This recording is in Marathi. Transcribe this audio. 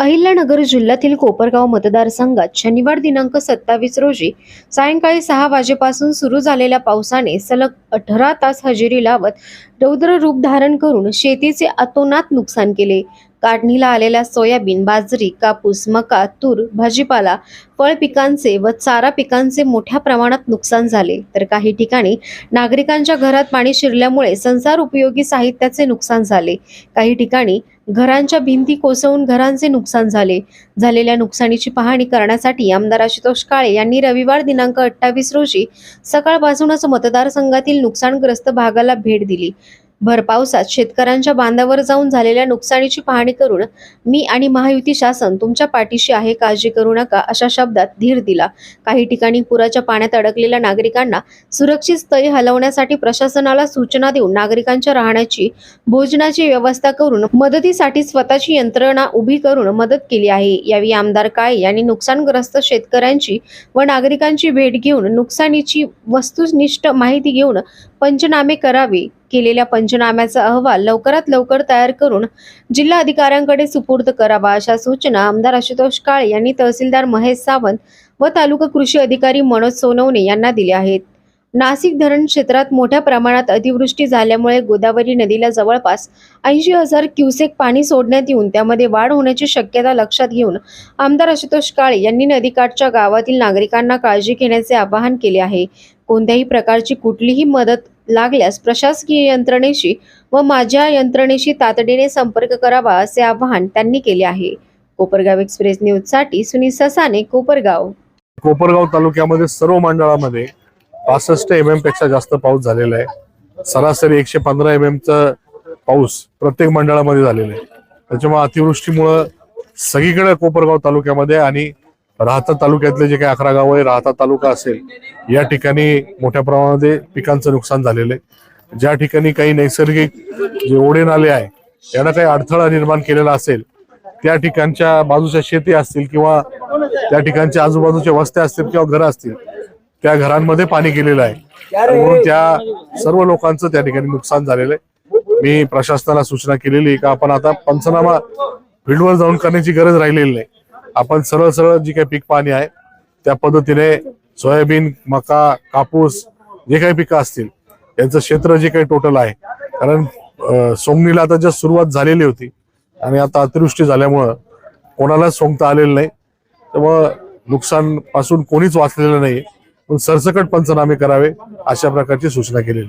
अहिल्यानगर जिल्ह्यातील कोपरगाव मतदारसंघात शनिवार दिनांक सत्तावीस रोजी सायंकाळी सहा वाजेपासून सुरू झालेल्या पावसाने सलग अठरा तास हजेरी लावत रौद्र रूप धारण करून शेतीचे अतोनात नुकसान केले. काढणीला आलेल्या सोयाबीन बाजरी कापूस मका तूर भाजीपाला फळ पिकांचे व चारा पिकांचे मोठ्या प्रमाणात नुकसान झाले. तर काही ठिकाणी नागरिकांच्या घरात पाणी शिरल्यामुळे संसार उपयोगी साहित्याचे नुकसान झाले. काही ठिकाणी घरांच्या भिंती कोसळून घरांचे नुकसान झाले. झालेल्या नुकसानीची पाहणी करण्यासाठी आमदार आशुतोष काळे यांनी रविवार दिनांक अठ्ठावीस रोजी सकाळपासूनच मतदारसंघातील नुकसानग्रस्त भागाला भेट दिली. भर पावसात शेतकऱ्यांच्या बांधावर जाऊन झालेल्या नुकसानीची पाहणी करून मी आणि महायुती शासन तुमच्या पाठीशी आहे काळजी करू नका अशा शब्दात धीर दिला. काही ठिकाणी पुराच्या पाण्यात अडकलेल्या नागरिकांना सुरक्षित स्थळी हलवण्यासाठी प्रशासनाला सूचना देऊन नागरिकांच्या राहण्याची भोजनाची व्यवस्था करून मदतीसाठी स्वतःची यंत्रणा उभी करून मदत केली आहे. यावेळी आमदार काळे यांनी नुकसानग्रस्त शेतकऱ्यांची व नागरिकांची भेट घेऊन नुकसानीची वस्तुनिष्ठ माहिती घेऊन पंचनामे करावे. केलेल्या पंचनाम्याचा अहवाल लवकरात लवकर तयार करून जिल्हा अधिकाऱ्यांकडे सुपूर्द करावा अशा सूचना आमदार आशुतोष काळे यांनी तहसीलदार महेश सावंत व तालुका कृषी अधिकारी मनोज सोनवणे यांना दिले आहेत. नाशिक धरण क्षेत्रात मोठ्या प्रमाणात अतिवृष्टी झाल्यामुळे गोदावरी नदीला जवळपास ऐंशी हजार क्युसेक पाणी सोडण्यात येऊन त्यामध्ये वाढ होण्याची शक्यता लक्षात घेऊन आमदार आशुतोष काळे यांनी नदीकाठच्या गावातील नागरिकांना काळजी घेण्याचे आवाहन केले आहे. कोणत्याही प्रकारची कुठलीही मदत लागल्यास प्रशासकीय यंत्रणेशी व माझ्या यंत्रणेशी तातडीने संपर्क करावा असे आवाहन त्यांनी केले आहे. कोपरगाव एक्सप्रेस न्यूजसाठी सुनील ससाने कोपरगाव. कोपरगाव तालुक्यामध्ये सर्व मंडळामध्ये पासष्ट एम एमपेक्षा जास्त पाऊस झालेला आहे. सरासरी एकशे पंधरा एम एमचा पाऊस प्रत्येक मंडळामध्ये झालेला आहे. त्याच्यामुळे अतिवृष्टीमुळं सगळीकडे कोपरगाव तालुक्यामध्ये आणि राहता तालुक्यातले जे काही अकरा गाव आहे राहता तालुका असेल या ठिकाणी मोठ्या प्रमाणामध्ये पिकांचं नुकसान झालेलं आहे. ज्या ठिकाणी काही नैसर्गिक जे ओढे नाले आहे यांना काही अडथळा निर्माण केलेला असेल त्या ठिकाणच्या बाजूच्या शेती असतील किंवा त्या ठिकाणच्या आजूबाजूच्या वस्त्या असतील किंवा घरं असतील त्या घरांमध्ये पाणी गेलेलं आहे. म्हणून त्या सर्व लोकांचं त्या ठिकाणी नुकसान झालेलं आहे. मी प्रशासनाला सूचना केलेली का आपण आता पंचनामा फील्डवर जाऊन करण्याची गरज राहिलेली नाही. आपण सरळ सरळ जी काही पीक पाणी आहे त्या पद्धतीने सोयाबीन मका कापूस जे काही पिकं असतील यांचं क्षेत्र जे काही टोटल आहे कारण सोंगणीला आता जस्ट सुरुवात झालेली होती आणि आता अतिवृष्टी झाल्यामुळं कोणालाच सोंगता आलेलं नाही. त्यामुळं नुकसानपासून कोणीच वाचलेलं नाही पण सरसकट पंचनामे करावे अशा प्रकारची सूचना केलेली